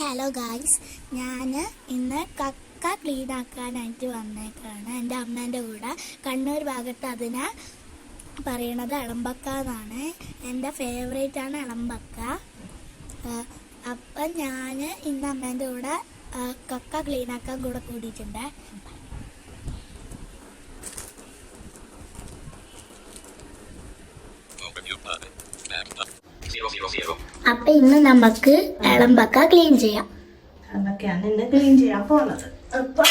Hello guys. ഞാൻ ഇന്ന് കക്ക ക്ലീൻ ആക്കാനായിട്ട് വന്നേക്കാണ്. എന്റെ അമ്മേന്റെ കൂടെ. കണ്ണൂർ ഭാഗത്ത് അതിനെ പറയണത് ഇളമ്പക്ക എന്നാണ്. എന്റെ ഫേവറേറ്റ് ആണ് ഇളമ്പക്ക അപ്പം ഞാൻ ഇന്ന് അമ്മേന്റെ കൂടെ കക്ക ക്ലീൻ ആക്കാൻ കൂടെ കൂടിയിട്ടുണ്ട്. അപ്പം ഇന്ന് നമുക്ക് ഇളമ്പക്ക ക്ലീൻ ചെയ്യാം. ഇളമ്പക്കയാണ് ഇന്ന് ക്ലീൻ ചെയ്യാൻ പോണത്. അപ്പൊ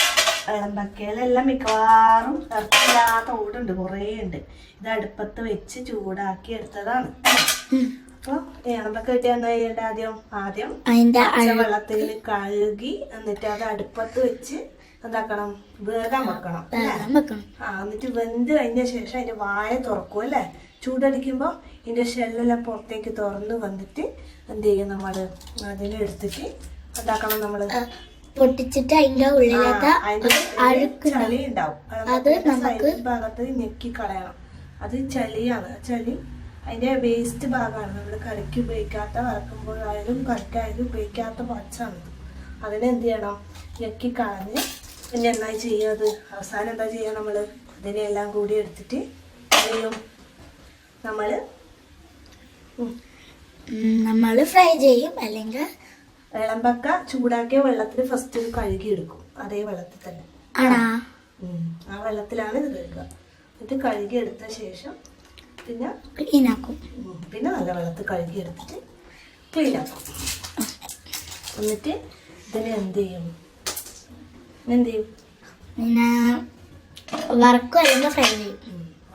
ഇളമ്പക്കയിലെല്ലാം മിക്കവാറും ഇറക്കില്ലാത്ത ഓടുണ്ട് കുറേ ഉണ്ട്. ഇത് അടുപ്പത്ത് വെച്ച് ചൂടാക്കി എടുത്തതാണ്. അപ്പൊ ഇളമ്പക്ക കിട്ടിയ എന്താ ആദ്യം? ആദ്യം അതിന്റെ വെള്ളത്തിൽ കഴുകി എന്നിട്ട് അത് അടുപ്പത്ത് വെച്ച് എന്താക്കണം? വേഗം? വെക്കണം. ആ എന്നിട്ട് വെന്ത് കഴിഞ്ഞ ശേഷം അതിന്റെ വായ തുറക്കും അല്ലേ? ചൂടടിക്കുമ്പോൾ ഇതിന്റെ ഷെല്ലെല്ലാം പുറത്തേക്ക് തുറന്ന് വന്നിട്ട് എന്ത് ചെയ്യും നമ്മൾ അതിലെടുത്തിട്ട് എന്താക്കണം നമ്മൾ പൊട്ടിച്ചിട്ട് അതിന്റെ ഉള്ളിലത്തെ അഴുക്ക് ചളി ഉണ്ടാവും. അത് നമുക്ക് ഭാഗത്ത് ഞെക്കി കളയണം. അത് ചളിയാണ്. ചളി അതിന്റെ വേസ്റ്റ് ഭാഗമാണ്. നമ്മൾ കറിക്ക് ഉപയോഗിക്കാത്ത വറക്കുമ്പോഴായാലും കറിക്കായാലും ഉപയോഗിക്കാത്ത പച്ചാണ് അതിനെ എന്ത് ചെയ്യണം? ഞെക്കി കളഞ്ഞ് പിന്നെ എന്താ ചെയ്യുക അത് അവസാനം എന്താ ചെയ്യുക നമ്മൾ ഇതിനെല്ലാം കൂടി എടുത്തിട്ട് ചെയ്യും? നമ്മൾ നമ്മൾ ഫ്രൈ ചെയ്യും അല്ലെങ്കിൽ ഇളമ്പക്ക ചൂടാക്കിയ വെള്ളത്തിൽ ഫസ്റ്റ് കഴുകി എടുക്കും അതേ വെള്ളത്തിൽ തന്നെ. ആ വെള്ളത്തിലാണ് ഇത് കഴുകുക. എന്നിട്ട് കഴുകി എടുത്ത ശേഷം പിന്നെ ക്ലീൻ ആക്കും പിന്നെ നല്ല വെള്ളത്തിൽ കഴുകി എടുത്തിട്ട് ക്ലീൻ ആക്കും എന്നിട്ട് ഇതിനെ എന്ത് ചെയ്യും? എന്ത് ചെയ്യും? പിന്നെ വറക്കും അല്ലെങ്കിൽ ഫ്രൈ ചെയ്യും.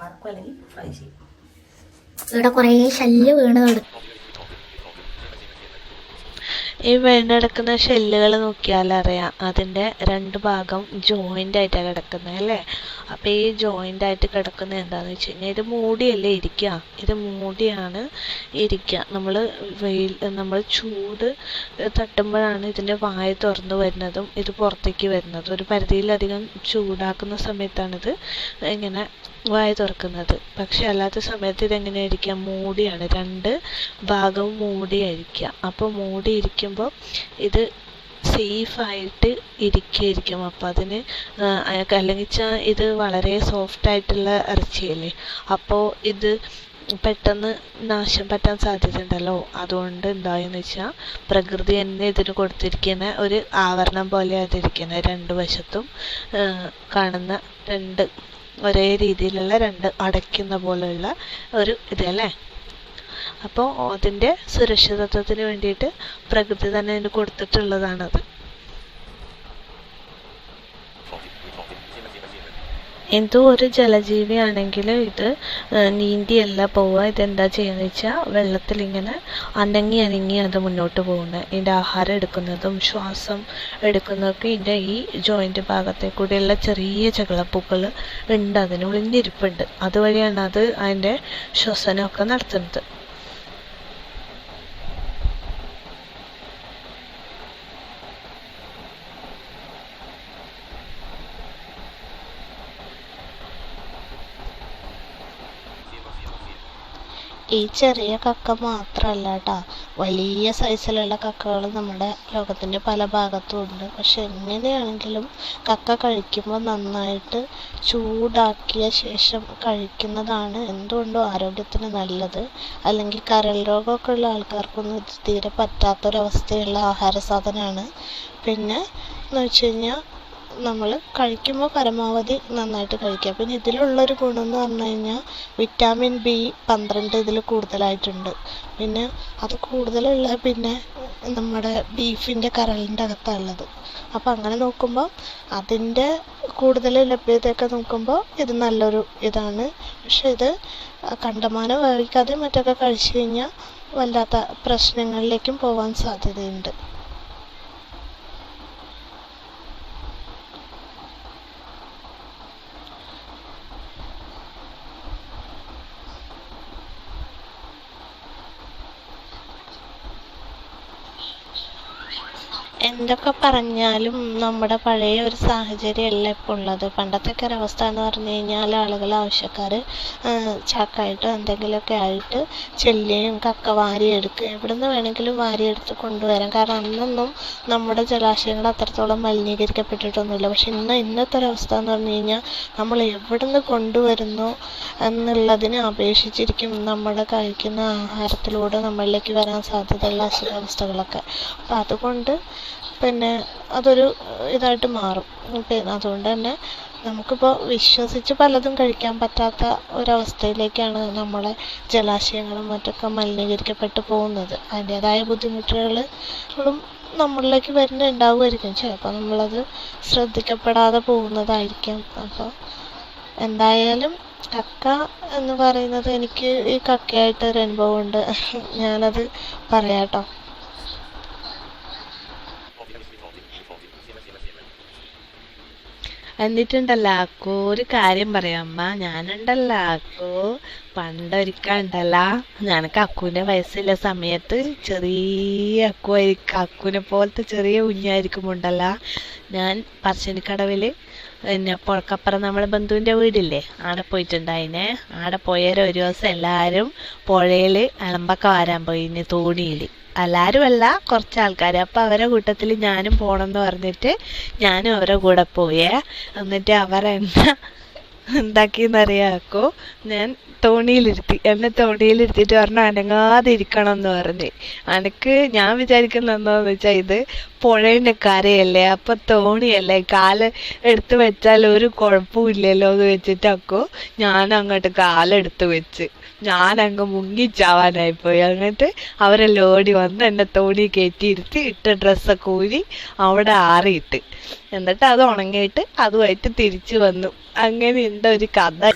വറക്കും അല്ലെങ്കിൽ ഫ്രൈ ചെയ്യും. ഇവിടെ കുറേ ശല്യം വീണ് കിടക്കും ഈ വീണെടുക്കുന്ന ഷെല്ലുകൾ നോക്കിയാൽ അറിയാം അതിന്റെ രണ്ട് ഭാഗം ജോയിന്റ് ആയിട്ടാണ് കിടക്കുന്നത് അല്ലേ? അപ്പോൾ ഈ ജോയിന്റ് ആയിട്ട് കിടക്കുന്നത് എന്താണെന്ന് വെച്ച് കഴിഞ്ഞാൽ ഇത് മൂടിയല്ലേ ഇരിക്കുക ഇത് മൂടിയാണ് ഇരിക്കുക നമ്മൾ വെയിൽ നമ്മൾ ചൂട് തട്ടുമ്പോഴാണ് ഇതിന്റെ വായ തുറന്നു വരുന്നതും ഇത് പുറത്തേക്ക് വരുന്നതും. ഒരു പരിധിയിലധികം ചൂടാക്കുന്ന സമയത്താണിത് ഇങ്ങനെ വായ തുറക്കുന്നത്. പക്ഷെ അല്ലാത്ത സമയത്ത് ഇതെങ്ങനെയായിരിക്കാം? മൂടിയാണ്. രണ്ട് ഭാഗവും മൂടിയായിരിക്കുക അപ്പോൾ മൂടിയിരിക്കുമ്പോൾ ഇത് സേഫായിട്ട് ഇരിക്കുകയായിരിക്കും അപ്പം അതിന് അല്ലെങ്കിൽ വെച്ചാൽ ഇത് വളരെ സോഫ്റ്റ് ആയിട്ടുള്ള ഇറച്ചിയല്ലേ? അപ്പോൾ ഇത് പെട്ടെന്ന് നാശം പറ്റാൻ സാധ്യതയുണ്ടല്ലോ. അതുകൊണ്ട് എന്തായെന്ന് വെച്ചാൽ പ്രകൃതി തന്നെ ഇതിന് കൊടുത്തിരിക്കുന്ന ഒരു ആവരണം പോലെ അതിരിക്കുന്നത് രണ്ട് വശത്തും കാണുന്ന രണ്ട് ഒരേ രീതിയിലുള്ള രണ്ട് അടയ്ക്കുന്ന പോലെയുള്ള ഒരു ഇതല്ലേ അപ്പോൾ അതിന്റെ സുരക്ഷിതത്വത്തിന് വേണ്ടിയിട്ട് പ്രകൃതി തന്നെ അതിന് കൊടുത്തിട്ടുള്ളതാണത്. എന്തോ ഒരു ജലജീവിയാണെങ്കിൽ ഇത് നീന്തിയല്ല പോവുക. ഇതെന്താ ചെയ്യുന്നത് വെച്ചാൽ വെള്ളത്തിൽ ഇങ്ങനെ അനങ്ങി അനങ്ങി അത് മുന്നോട്ട് പോകുന്നത് ഇതിന്റെ ആഹാരം എടുക്കുന്നതും ശ്വാസം എടുക്കുന്നതൊക്കെ ഇതിന്റെ ഈ ജോയിന്റ് ഭാഗത്തെ കൂടെയുള്ള ചെറിയ ചകളപ്പൂക്കൾ ഉണ്ട്. അതിന് ഒളിഞ്ഞിരിപ്പുണ്ട് അതുവഴിയാണ് അത് അതിന്റെ ശ്വസനമൊക്കെ നടത്തുന്നത്. ഈ ചെറിയ കക്ക മാത്രമല്ല കേട്ടോ വലിയ സൈസിലുള്ള കക്കകൾ നമ്മുടെ ലോകത്തിന്റെ പല ഭാഗത്തും ഉണ്ട്. പക്ഷെ എങ്ങനെയാണെങ്കിലും കക്ക കഴിക്കുമ്പോൾ നന്നായിട്ട് ചൂടാക്കിയ ശേഷം കഴിക്കുന്നതാണ് എന്തുകൊണ്ടും ആരോഗ്യത്തിന് നല്ലത്. അല്ലെങ്കിൽ കരൾ രോഗമൊക്കെ ഉള്ള ആൾക്കാർക്കൊന്നും ഇത് തീരെ പറ്റാത്തൊരവസ്ഥയുള്ള ആഹാര സാധനമാണ്. പിന്നെ എന്ന് വെച്ച് കഴിഞ്ഞാൽ നമ്മൾ കഴിക്കുമ്പോൾ പരമാവധി നന്നായിട്ട് കഴിക്കുക. പിന്നെ ഇതിലുള്ളൊരു ഗുണം എന്ന് പറഞ്ഞു കഴിഞ്ഞാൽ വിറ്റാമിൻ ബി പന്ത്രണ്ട് ഇതിൽ കൂടുതലായിട്ടുണ്ട്. പിന്നെ അത് കൂടുതലുള്ള പിന്നെ നമ്മുടെ ബീഫിന്റെ കരളിന്റെ അകത്താണ് ഉള്ളത് അപ്പം അങ്ങനെ നോക്കുമ്പോൾ അതിന്റെ കൂടുതൽ ലഭ്യതയൊക്കെ നോക്കുമ്പോൾ ഇത് നല്ലൊരു ഇതാണ്. പക്ഷെ ഇത് കണ്ടമാനം വേവിക്കാതെ മറ്റൊക്കെ കഴിച്ചു കഴിഞ്ഞാൽ വല്ലാത്ത പ്രശ്നങ്ങളിലേക്കും പോകാൻ സാധ്യതയുണ്ട്. എന്തൊക്കെ പറഞ്ഞാലും നമ്മുടെ പഴയ ഒരു സാഹചര്യമല്ല ഇപ്പോൾ ഉള്ളത്. പണ്ടത്തെയൊക്കെ ഒരവസ്ഥ എന്ന് പറഞ്ഞു കഴിഞ്ഞാൽ ആളുകൾ ആവശ്യക്കാർ ചാക്കായിട്ട് എന്തെങ്കിലുമൊക്കെ ആയിട്ട് ചെല്ലുകയും കക്ക വാരിയെടുക്കുക എവിടുന്ന് വേണമെങ്കിലും വാരിയെടുത്ത് കൊണ്ടുവരാം. കാരണം അന്നൊന്നും നമ്മുടെ ജലാശയങ്ങൾ അത്രത്തോളം മലിനീകരിക്കപ്പെട്ടിട്ടൊന്നുമില്ല. പക്ഷെ ഇന്ന് ഇന്നത്തെ ഒരവസ്ഥ എന്ന് പറഞ്ഞു കഴിഞ്ഞാൽ നമ്മൾ എവിടുന്ന് കൊണ്ടുവരുന്നു എന്നുള്ളതിനെ അപേക്ഷിച്ചിരിക്കും നമ്മൾ കഴിക്കുന്ന ആഹാരത്തിലൂടെ നമ്മളിലേക്ക് വരാൻ സാധ്യതയുള്ള അസുഖാവസ്ഥകളൊക്കെ. അപ്പം അതുകൊണ്ട് പിന്നെ അതൊരു ഇതായിട്ട് മാറും. പിന്നെ അതുകൊണ്ട് തന്നെ നമുക്കിപ്പോൾ വിശ്വസിച്ച് പലതും കഴിക്കാൻ പറ്റാത്ത ഒരവസ്ഥയിലേക്കാണ് നമ്മളെ ജലാശയങ്ങളും മറ്റൊക്കെ മലിനീകരിക്കപ്പെട്ട് പോകുന്നത്. അതിന്റേതായ ബുദ്ധിമുട്ടുകളും നമ്മളിലേക്ക് വരുന്നുണ്ടാവുമായിരിക്കും. ചിലപ്പോൾ നമ്മളത് ശ്രദ്ധിക്കപ്പെടാതെ പോകുന്നതായിരിക്കാം. അപ്പോൾ എന്തായാലും കക്ക എന്ന് പറയുന്നത് എനിക്ക് ഈ കക്കയായിട്ട് ഒരു അനുഭവമുണ്ട്. ഞാനത് പറയാട്ടോ. എന്നിട്ടുണ്ടല്ലോ അക്കോ. ഒരു കാര്യം പറയാം. അമ്മ ഞാനുണ്ടല്ലോ പണ്ടൊരിക്ക പണ്ടൊരിക്കണ്ടല്ലോ ഞാനൊക്കെ അക്കുവിന്റെ വയസ്സുള്ള സമയത്ത് ചെറിയ അക്കു ആയിരിക്കും അക്കുവിനെ പോലത്തെ ചെറിയ കുഞ്ഞായിരിക്കും ഉണ്ടല്ലോ ഞാൻ പറശ്ശിനിക്കടവിൽ പിന്നെ പുഴക്കപ്പുറം നമ്മളെ ബന്ധുവിന്റെ വീടില്ലേ ആടെ പോയിട്ടുണ്ടായിനെ. ആടെ പോയാൽ ഒരു ദിവസം എല്ലാരും പുഴയിൽ അളമ്പൊക്കെ വരാൻ പോയിന് തോണിയിൽ. എല്ലാവരും അല്ല കുറച്ച് ആൾക്കാർ അപ്പം അവരെ കൂട്ടത്തിൽ ഞാനും പോകണമെന്ന് പറഞ്ഞിട്ട് ഞാനും അവരെ കൂടെ പോയേ. എന്നിട്ട് അവരെന്നെ എന്താക്കിയെന്നറിയാക്കോ ഞാൻ തോണിയിലിരുത്തി എന്നെ തോണിയിലിരുത്തിയിട്ട് പറഞ്ഞു അനങ്ങാതെ ഇരിക്കണം എന്ന് പറഞ്ഞ്. അനക്ക് ഞാൻ വിചാരിക്കുന്ന എന്താന്ന് വെച്ചാൽ ഇത് പുഴയുടെ കരയല്ലേ അപ്പൊ തോണിയല്ലേ? കാൽ എടുത്തു വെച്ചാൽ ഒരു കുഴപ്പമില്ലല്ലോ എന്ന് വെച്ചിട്ടാക്കോ? ഞാൻ അങ്ങോട്ട് കാലെടുത്ത് വെച്ച്. ഞാൻ മുങ്ങി മുങ്ങിച്ചാവാനായി പോയി. അങ്ങനത്തെ അവരെല്ലാം ഓടി വന്ന് എന്നെ തോണി കയറ്റിയിരുത്തി ഇട്ട ഡ്രസ്സൊക്കെ ഊരി അവിടെ ആറിയിട്ട്. എന്നിട്ട് അത് ഉണങ്ങിയിട്ട് അതുമായിട്ട് തിരിച്ചു വന്നു. അങ്ങനെ ഉണ്ട് ഒരു കഥ.